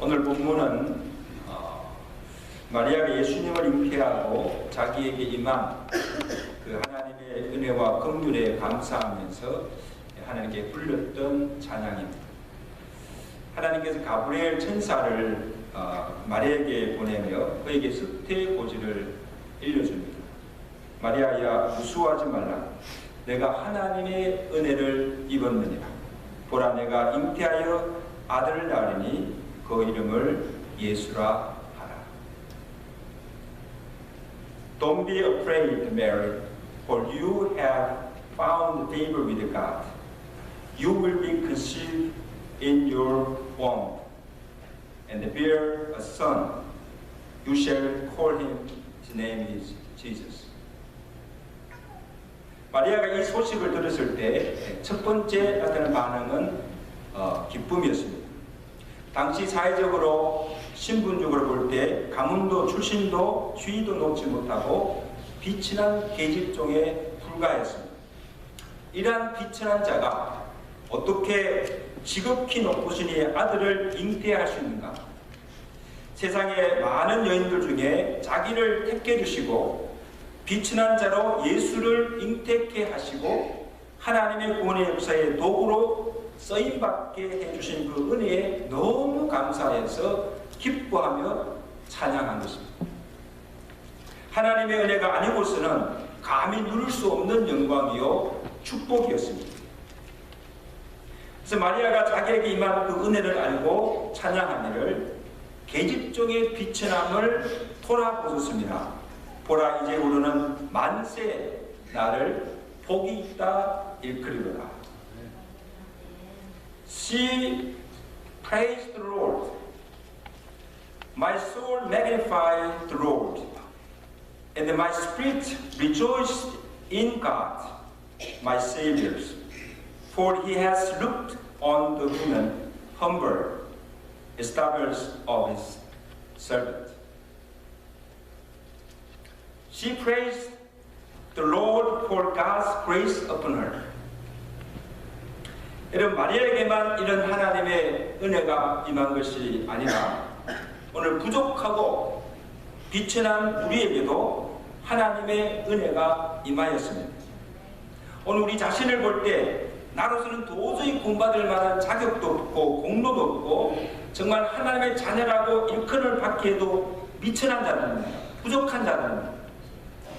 오늘 본문은 어, 마리아가 예수님을 잉태하고 자기에게 임한 그 하나님의 은혜와 긍휼에 감사하면서 하나님께 불렸던 찬양입니다. 하나님께서 가브리엘 천사를 어, 마리아에게 보내며 그에게 습태 고지를 일려줍니다. 마리아야 무수하지 말라. 내가 하나님의 은혜를 입었느니라. 보라 내가 잉태하여 아들을 낳으니 그 이름을 예수라 하라. Don't be afraid, Mary, for you have found favor with God. You will be conceived in your womb and bear a son. You shall call him, his name is Jesus. 마리아가 이 소식을 들었을 때 첫 번째 나타난 반응은 어, 기쁨이었습니다. 당시 사회적으로 신분적으로 볼 때 가문도 출신도 주의도 놓지 못하고 비천한 계집종에 불과했습니다. 이러한 비천한 자가 어떻게 지극히 높으신 이의 아들을 잉태할 수 있는가? 세상의 많은 여인들 중에 자기를 택해 주시고 비천한 자로 예수를 잉태케 하시고 하나님의 구원의 역사의 도구로 쓰임받게 해주신 그 은혜에 너무 감사해서 기뻐하며 찬양한 것입니다. 하나님의 은혜가 아니고서는 감히 누릴 수 없는 영광이요 축복이었습니다. 그래서 마리아가 자기에게 임한 그 은혜를 알고 찬양하니를 계집종의 비천함을 돌아보셨습니다. 보라 이제 우리는 만세 나를 복이 있다 일컬이로다. She praised the Lord. My soul magnified the Lord, and my spirit rejoiced in God, my Savior, for He has looked on the woman humble, established of His servant. She praised the Lord for God's grace upon her. 이런 마리아에게만 이런 하나님의 은혜가 임한 것이 아니라 오늘 부족하고 비천한 우리에게도 하나님의 은혜가 임하였습니다. 오늘 우리 자신을 볼 때 나로서는 도저히 구원받을 만한 자격도 없고 공로도 없고 정말 하나님의 자녀라고 일컬을 받기에도 미천한 자는 부족한 자는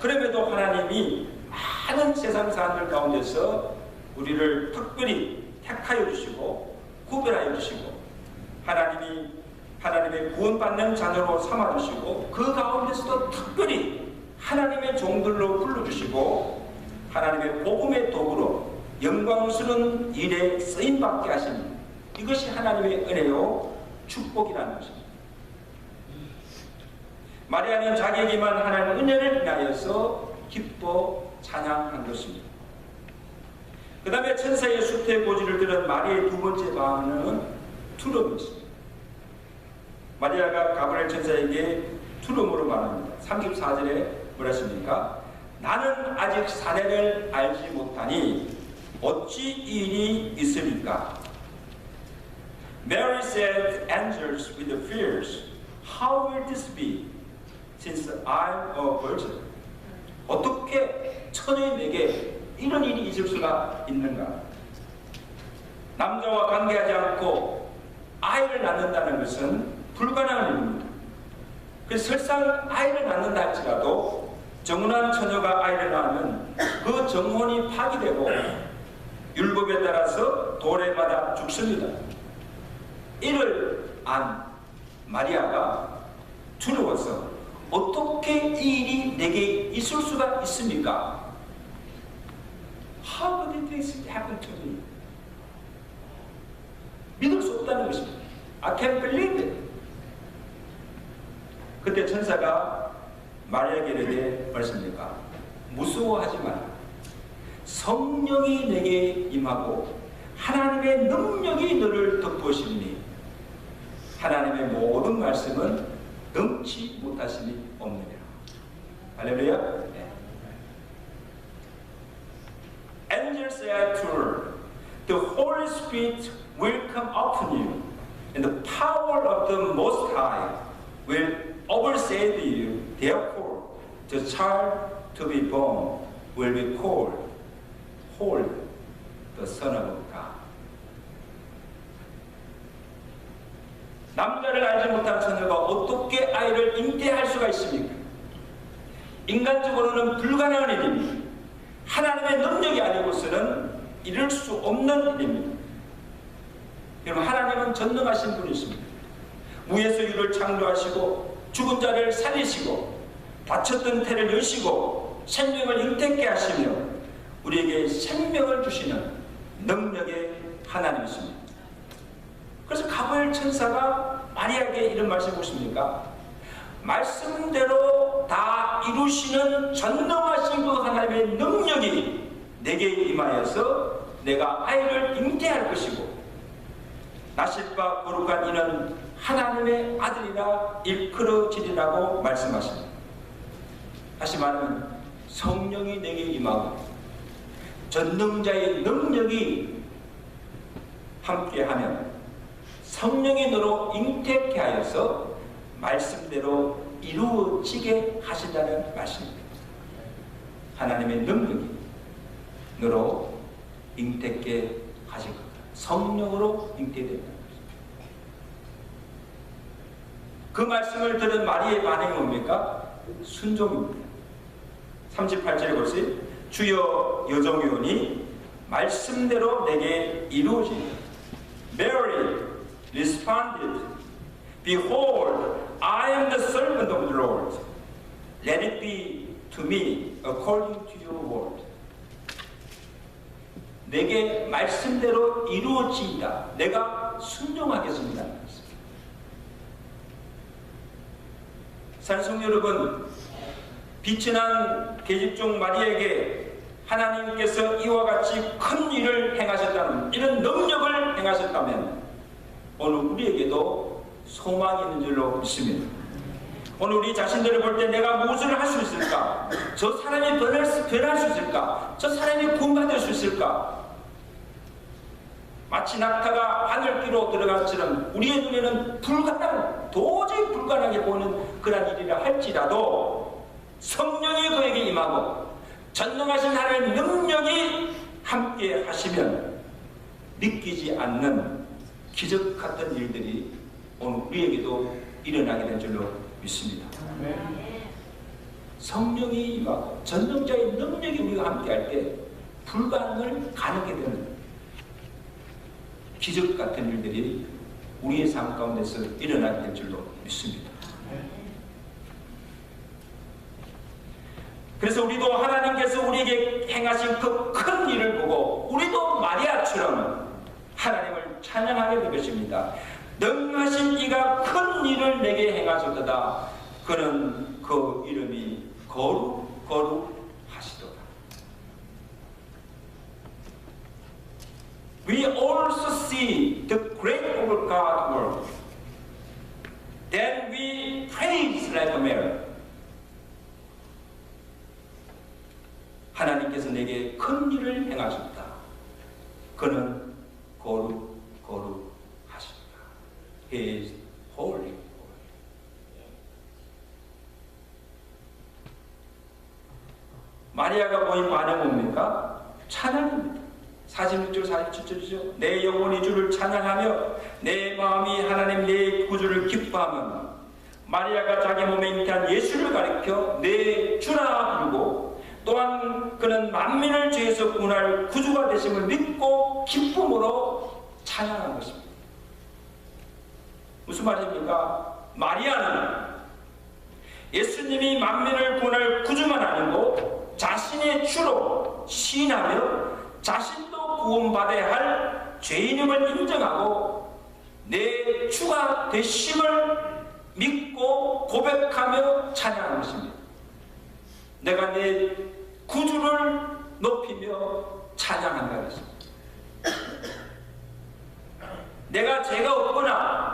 그럼에도 하나님이 많은 세상 사람들 가운데서 우리를 특별히 택하여 주시고 구별하여 주시고 하나님이 하나님의 구원받는 자녀로 삼아 주시고 그 가운데서도 특별히 하나님의 종들로 불러 주시고 하나님의 복음의 도구로 영광스러운 일에 쓰임 받게 하신 이것이 하나님의 은혜요 축복이라는 것입니다. 마리아는 자기에게만 하나님의 은혜를 인하여서 기뻐 찬양한 것입니다. 그 다음에 천사의 수태 고지를 들은 마리아의 두 번째 반응은 투름이었습니다. 마리아가 가브리엘 천사에게 투름으로 말합니다. 34절에 뭐랬습니까? 나는 아직 사례를 알지 못하니 어찌 이 일이 있습니까? Mary said, angels with fears, how will this be? since I'm a virgin. 어떻게 처녀에게 이런 일이 있을 수가 있는가? 남자와 관계하지 않고 아이를 낳는다는 것은 불가능한 일입니다. 그래서 설상 아이를 낳는다 할지라도 정혼한 처녀가 아이를 낳으면 그 정혼이 파기되고 율법에 따라서 도래 받아 죽습니다. 이를 안 마리아가 두려워서 어떻게 이 일이 내게 있을 수가 있습니까? How could this happen to me? 믿을 수 없다는 것입니다. I can't believe it. 그때 천사가 마리아에게 이르되 말씀입니까? 무서워하지 마라. 성령이 내게 임하고 하나님의 능력이 너를 덮으시니 하나님의 모든 말씀은 넘치 못하심이 없느니라. 할렐루야. 네. Angel said to her, The Holy Spirit will come upon you, and the power of the Most High will overshadow you. Therefore, the child to be born will be called Holy, the Son of God. 남자를 알지 못한 처녀가 어떻게 아이를 잉태할 수가 있습니까? 인간적으로는 불가능한 일입니다. 하나님의 능력이 아니고서는 이룰 수 없는 일입니다. 여러분 하나님은 전능하신 분이십니다. 무에서 유를 창조하시고 죽은 자를 살리시고 닫혔던 태를 여시고 생명을 잉태케 하시며 우리에게 생명을 주시는 능력의 하나님이십니다. 그래서 가브엘 천사가 마리아에게 이런 말씀 보십니까? 말씀대로 다 이루시는 전능하신 그 하나님의 능력이 내게 임하여서 내가 아이를 잉태할 것이고 나실바 거룩한 이는 하나님의 아들이라 일컬어지리라고 말씀하십니다. 다시 말하면 성령이 내게 임하고 전능자의 능력이 함께하면 성령이 너로 잉태케 하여서 말씀대로 이루어지게 하신다는 말씀입니다. 하나님의 능력이 너로 잉태케 하실 겁니다. 성령으로 잉태된다. 그 말씀을 들은 마리의 반응이 뭡니까? 순종입니다. 38절에 보세요. 주여 여정요원이 말씀대로 내게 이루어지니 Mary responded, Behold, I am the servant of the Lord. Let it be to me according to your word. 내게 말씀대로 이루어지이다. 내가 순종하겠습니다. 산성 여러분, 빛이 난 계집종 마리에게 하나님께서 이와 같이 큰 일을 행하셨다는 이런 능력을 행하셨다면 오늘 우리에게도 소망이 있는 줄로 믿습니다. 오늘 우리 자신들을 볼 때 내가 무엇을 할 수 있을까? 저 사람이 변할 수, 변할 수 있을까? 저 사람이 구원받을 수 있을까? 마치 낙타가 하늘길로 들어갔처럼 우리의 눈에는 불가능, 도저히 불가능하게 보는 그런 일이라 할지라도 성령이 그에게 임하고 전능하신 하나님의 능력이 함께 하시면 믿기지 않는 기적 같은 일들이 오늘 우리에게도 일어나게 될 줄로 믿습니다. 성령이 임하고 전능자의 능력이 우리가 함께 할 때 불가능을 가능하게 되는 기적 같은 일들이 우리의 삶 가운데서 일어나게 될 줄로 믿습니다. 그래서 우리도 하나님께서 우리에게 행하신 그 큰 일을 보고 우리도 마리아처럼 하나님을 찬양하게 될 것입니다. 능하신 이가 큰 일을 내게 행하셨도다. 그는 그 이름이 거룩 거룩 하시도다. We also see the great of God work. Then we praise like a Mary. 하나님께서 내게 큰 일을 행하셨다. 그는 거룩 거룩 하셨다. He is holy. 마리아가 보인 반응 뭡니까? 찬양입니다. 46절 47절이죠. 내 영혼이 주를 찬양하며 내 마음이 하나님 내 구주를 기뻐하면 마리아가 자기 몸에 잉태한 예수를 가리켜 내 주라 부르고 또한 그는 만민을 죄에서 구원할 구주가 되심을 믿고 기쁨으로 찬양한 것입니다. 무슨 말입니까? 마리아는 예수님이 만민을 구원할 구주만 아니고 자신의 주로 시인하며 자신도 구원받아야 할 죄인임을 인정하고 내 주가 되심을 믿고 고백하며 찬양하는 것입니다. 내가 내 구주를 높이며 찬양한다 것입니다. 내가 죄가 없거나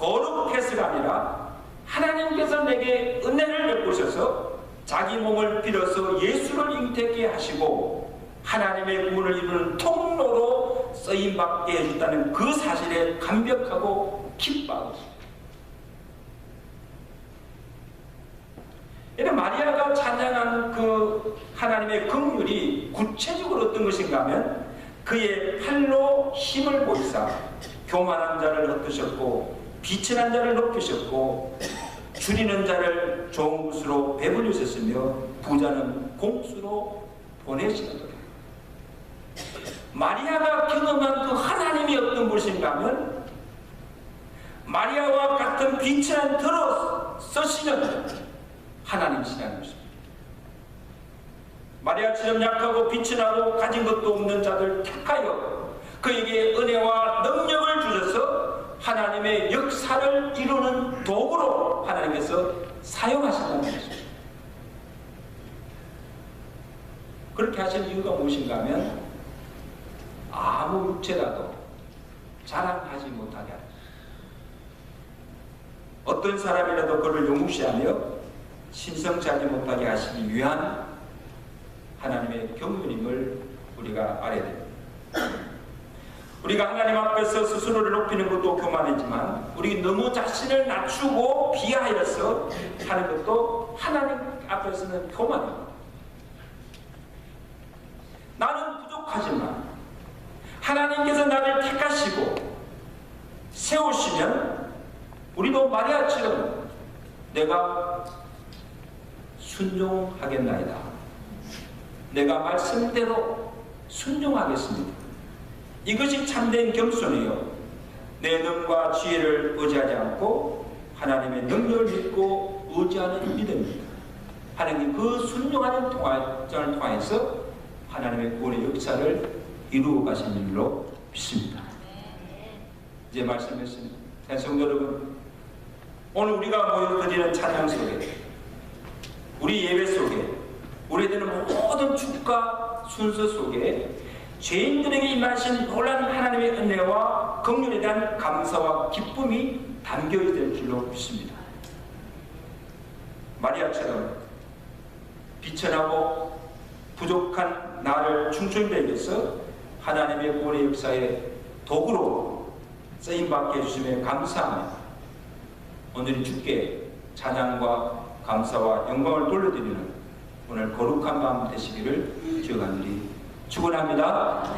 거룩해서가 아니라 하나님께서 내게 은혜를 베푸셔서 자기 몸을 빌어서 예수를 잉태케 하시고 하나님의 구원을 이루는 통로로 쓰임 받게 해줬다는 그 사실에 감격하고 기뻐하고 있습니다. 마리아가 찬양한 그 하나님의 긍휼이 구체적으로 어떤 것인가 하면 그의 팔로 힘을 보이사 교만한 자를 흩으셨고 비천한 자를 높이셨고 줄이는 자를 좋은 것으로 배불리셨으며 부자는 공수로 보내시는도다. 마리아가 경험한 그 하나님이 어떤 것인가 하면 마리아와 같은 비천한 들어 쓰시는 하나님이시라는 것입니다. 마리아처럼 약하고 비천하고 가진 것도 없는 자들 택하여 그에게 은혜와 능력을 주셔서 하나님의 역사를 이루는 도구로 하나님께서 사용하신다는 것입니다. 그렇게 하신 이유가 무엇인가 하면 아무 육체라도 자랑하지 못하게 하는 어떤 사람이라도 그를 용시하며 신성하지 못하게 하시기 위한 하나님의 경륜임을 우리가 알아야 됩니다. 우리가 하나님 앞에서 스스로를 높이는 것도 교만이지만 우리 너무 자신을 낮추고 비하여서 하는 것도 하나님 앞에서는 교만입니다. 나는 부족하지만 하나님께서 나를 택하시고 세우시면 우리도 마리아처럼 내가 순종하겠나이다. 내가 말씀대로 순종하겠습니다. 이것이 참된 겸손이요. 내 능과 지혜를 의지하지 않고 하나님의 능력을 믿고 의지하는 믿음입니다. 하나님 그 순종하는 통화를 통해서 하나님의 구원의 역사를 이루어 가신 일로 믿습니다. 이제 말씀했습니다. 성도 여러분, 오늘 우리가 모여드리는 찬양 속에 우리 예배 속에 우리들은 모든 축과 순서 속에 죄인들에게 임하신 놀라운 하나님의 은혜와 긍휼에 대한 감사와 기쁨이 담겨 있을 줄로 믿습니다. 마리아처럼 비천하고 부족한 나를 충충되게 해서 하나님의 구원의 역사에 도구로 쓰임받게 해주심에 감사합니다. 오늘 주께 찬양과 감사와 영광을 돌려드리는 오늘 거룩한 밤 되시기를 기억하느니 축원합니다.